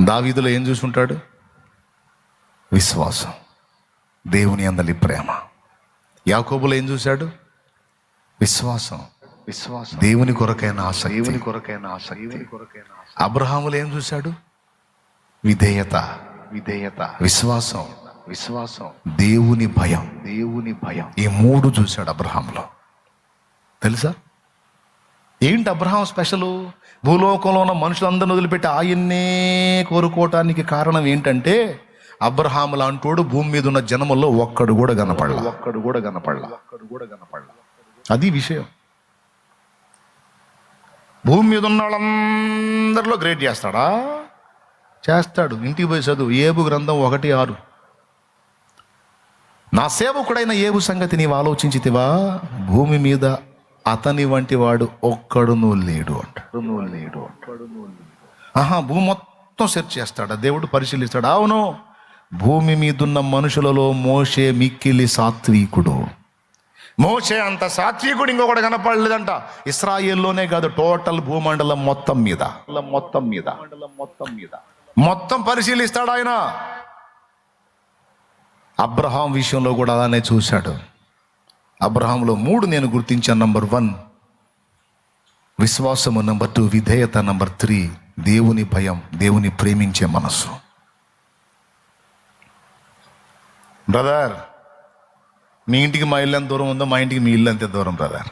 దావీదులో ఏం చూసుంటాడు విశ్వాసం. దేవుని అందలి ప్రేమ. యాకోబులో ఏం చూశాడు? విశ్వాసం. విశ్వాసం. దేవుని కొరకైన ఆసక్తి. దేవుని కొరకైన ఆసక్తి. దేవుని కొరకైన. అబ్రహాములో ఏం చూశాడు? విధేయత. విధేయత. విశ్వాసం. విశ్వాసం. దేవుని భయం. దేవుని భయం. ఈ మూడు చూశాడు అబ్రహాంలో తెలుసా? ఏంటి అబ్రహాం స్పెషల్? భూలోకంలో ఉన్న మనుషులందరిని వదిలిపెట్టి ఆయన్నే కోరుకోవటానికి కారణం ఏంటంటే అబ్రహాం లాంటోడు భూమి మీద ఉన్న జనముల్లో ఒక్కడు కూడా కనపడలా. ఒక్కడు కూడా కనపడలా. ఒక్కడు కూడా కనపడలా. అది విషయం. భూమి మీద ఉన్న వాళ్ళందరిలో గ్రేట్ చేస్తాడా? చేస్తాడు. ఇంటికి పోయి చదువు. ఏబు గ్రంథం ఒకటి ఆరు. నా సేవకుడైన ఏబు సంగతి నీవు ఆలోచించితివా? భూమి మీద అతని వంటి వాడు ఒక్కడును లేడు నువ్వు లేడు లేడు. ఆహా భూమి మొత్తం సెర్చ్ చేస్తాడా. దేవుడు పరిశీలిస్తాడు. అవును భూమి మీదున్న మనుషులలో మోషే మిక్కిలి సాత్వికుడు. మోషే అంత సాత్వికుడు ఇంకొకటి కనపడలేదంట. ఇస్రాయేల్లోనే కాదు టోటల్ భూమండలం మొత్తం మీద. మొత్తం మీద. మొత్తం మీద. మొత్తం పరిశీలిస్తాడు ఆయన. అబ్రహాం విషయంలో కూడా అలానే చూశాడు. అబ్రహాంలో మూడు నేను గుర్తించాను. నంబర్ వన్ విశ్వాసము. నంబర్ టూ విధేయత. నంబర్ త్రీ దేవుని భయం దేవుని ప్రేమించే మనస్సు. బ్రదర్ మీ ఇంటికి మా ఇల్లు ఎంత దూరం ఉందో మా ఇంటికి మీ ఇల్లు అంతే దూరం బ్రదర్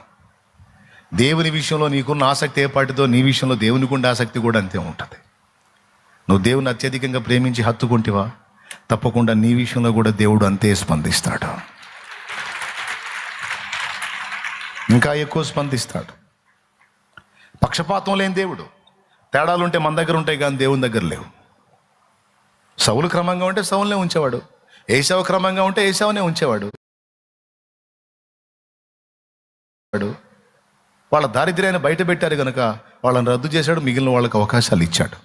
దేవుని విషయంలో నీకున్న ఆసక్తి ఏ పాటితో నీ విషయంలో దేవునికి ఉండే ఆసక్తి కూడా అంతే ఉంటుంది. నువ్వు దేవుని అత్యధికంగా ప్రేమించి హత్తుకుంటివా? తప్పకుండా నీ విషయంలో కూడా దేవుడు అంతే స్పందిస్తాడు. ఇంకా ఎక్కువ స్పందిస్తాడు. పక్షపాతం లేని దేవుడు. తేడాలుంటే మన దగ్గర ఉంటాయి కానీ దేవుని దగ్గర లేవు. సౌలు క్రమంగా ఉంటే సౌలనే ఉంచేవాడు. ఏసావు క్రమంగా ఉంటే ఏసావునే ఉంచేవాడు. వాడు వాళ్ళ దారిద్ర్యాన్ని బయట పెట్టారు కనుక వాళ్ళని రద్దు చేశాడు మిగిలిన వాళ్ళకి అవకాశాలు ఇచ్చాడు.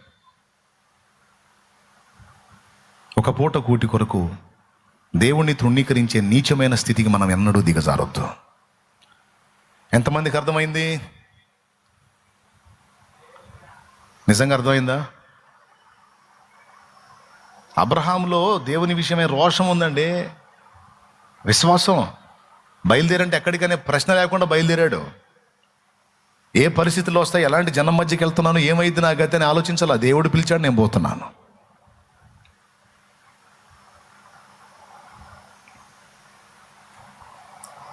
ఒక పూట కూటి కొరకు దేవుణ్ణి తృణీకరించే నీచమైన స్థితికి మనం ఎన్నడూ దిగజారొద్దు. ఎంతమందికి అర్థమైంది? నిజంగా అర్థమైందా? అబ్రహాంలో దేవుని విషయమే రోషం ఉందండి. విశ్వాసం. బయలుదేరంటే ఎక్కడికనే ప్రశ్న లేకుండా బయలుదేరాడు. ఏ పరిస్థితుల్లో వస్తాయి ఎలాంటి జనం మధ్యకి వెళ్తున్నాను ఏమైంది నా గతి అని ఆలోచించాలా? దేవుడు పిలిచాడు నేను పోతున్నాను.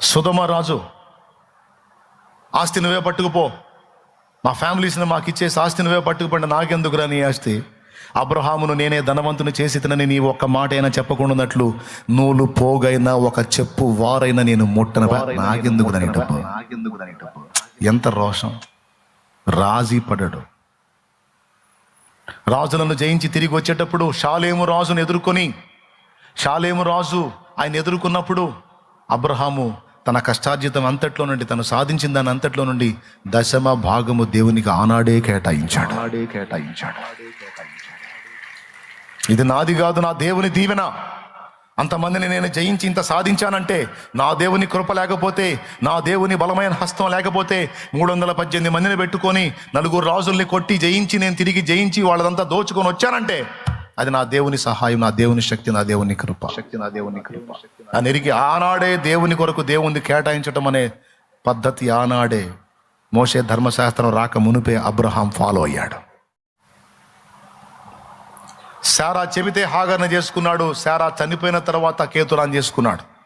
సుధమ రాజు ఆస్తి నువ్వే పట్టుకుపో. మా ఫ్యామిలీస్ని మాకు ఇచ్చేసి ఆస్తి నువ్వే పట్టుకుపోండి నాకెందుకురా నీ ఆస్తి? అబ్రహామును నేనే ధనవంతుని చేసి తినని నీ ఒక్క మాట అయినా చెప్పకుండాన్నట్లు నూలు పోగైనా ఒక చెప్పు వారైనా నేను ముట్టన నాకెందుకు ఎంత రోషం. రాజీ పడ్డాడు రాజులను జయించి తిరిగి వచ్చేటప్పుడు షాలేము రాజును ఎదుర్కొని షాలేము రాజు ఆయన ఎదుర్కొన్నప్పుడు అబ్రహాము తన కష్టార్జితం అంతట్లో నుండి తను సాధించిన దాని అంతట్లో నుండి దశమ భాగము దేవునికి ఆనాడే కేటాయించాడు. ఆడే కేటాయించాడు. ఇది నాది కాదు నా దేవుని దీవెన. అంతమందిని నేను జయించి ఇంత సాధించానంటే నా దేవుని కృప లేకపోతే నా దేవుని బలమైన హస్తం లేకపోతే మూడు వందల పద్దెనిమిది మందిని పెట్టుకొని నలుగురు రాజుల్ని కొట్టి జయించి నేను తిరిగి జయించి వాళ్ళదంతా దోచుకొని వచ్చానంటే అది నా దేవుని సహాయం నా దేవుని శక్తి నా దేవుని కృప. శక్తి నా దేవుని కృప. అని ఎరిగి ఆనాడే దేవుని కొరకు దేవుని కేటాయించటం అనే పద్ధతి ఆనాడే మోసే ధర్మశాస్త్రం రాక మునిపే అబ్రహాం ఫాలో అయ్యాడు. శారా చెబితే హాగర్ని చేసుకున్నాడు శారా చనిపోయిన తర్వాత కేతురాన్ చేసుకున్నాడు.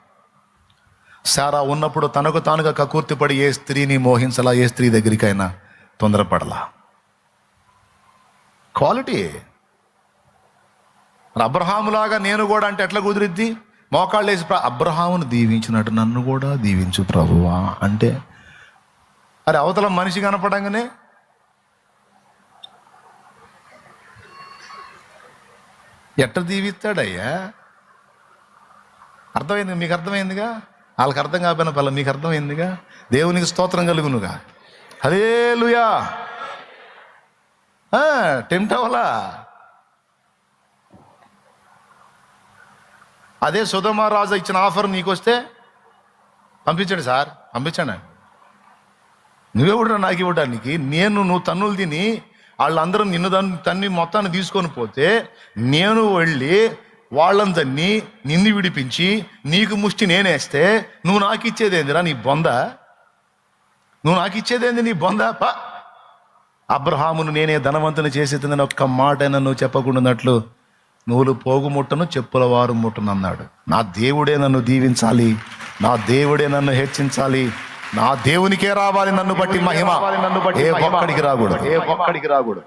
శారా ఉన్నప్పుడు తనకు తానుగా కకూర్తిపడి ఏ స్త్రీని మోహించలా ఏ స్త్రీ దగ్గరికైనా తొందరపడలా. క్వాలిటీ మరి అబ్రహాములాగా నేను కూడా అంటే ఎట్లా కుదిరిద్ది? మోకాళ్ళు వేసి అబ్రహామును దీవించినట్టు నన్ను కూడా దీవించు ప్రభువా అంటే అరే అవతల మనిషి కనపడంగానే ఎట్ట దీవిస్తాడయ్యా? అర్థమైంది మీకు అర్థమైందిగా? వాళ్ళకి అర్థం కాకపోయినా పల్ల మీకు అర్థమైందిగా? దేవునికి స్తోత్రం కలుగునుగా. అదే లుయా టెంప్ట్ అవ్వలా? అదే సుధమ రాజు ఇచ్చిన ఆఫర్ నీకు వస్తే పంపించండి సార్ పంపించండి. నువ్వెవడు నాకు ఇవ్వడానికి నేను నువ్వు తన్నులు తిని వాళ్ళందరూ నిన్ను దాన్ని తన్ని మొత్తాన్ని తీసుకొని పోతే నేను వెళ్ళి వాళ్ళని తన్ని నిన్ను విడిపించి నీకు ముష్టి నేనేస్తే నువ్వు నాకు ఇచ్చేదేందిరా నీ బొంద? నువ్వు నాకు ఇచ్చేదేంది నీ బొంద? పా. అబ్రహామును నేనే ధనవంతుని చేసేదని ఒక్క మాట నువ్వు చెప్పకుండాన్నట్లు నువ్వులు పోగుముట్టను చెప్పుల వారు ముట్టను అన్నాడు నా దేవుడే నన్ను దీవించాలి నా దేవుడే నన్ను హెచ్చించాలి నా దేవునికే రావాలి నన్ను బట్టి మహిమ. నన్ను బట్టి ఏ. ఒక్కడికి రాకూడదు. ఏ ఒక్కడికి రాకూడదు.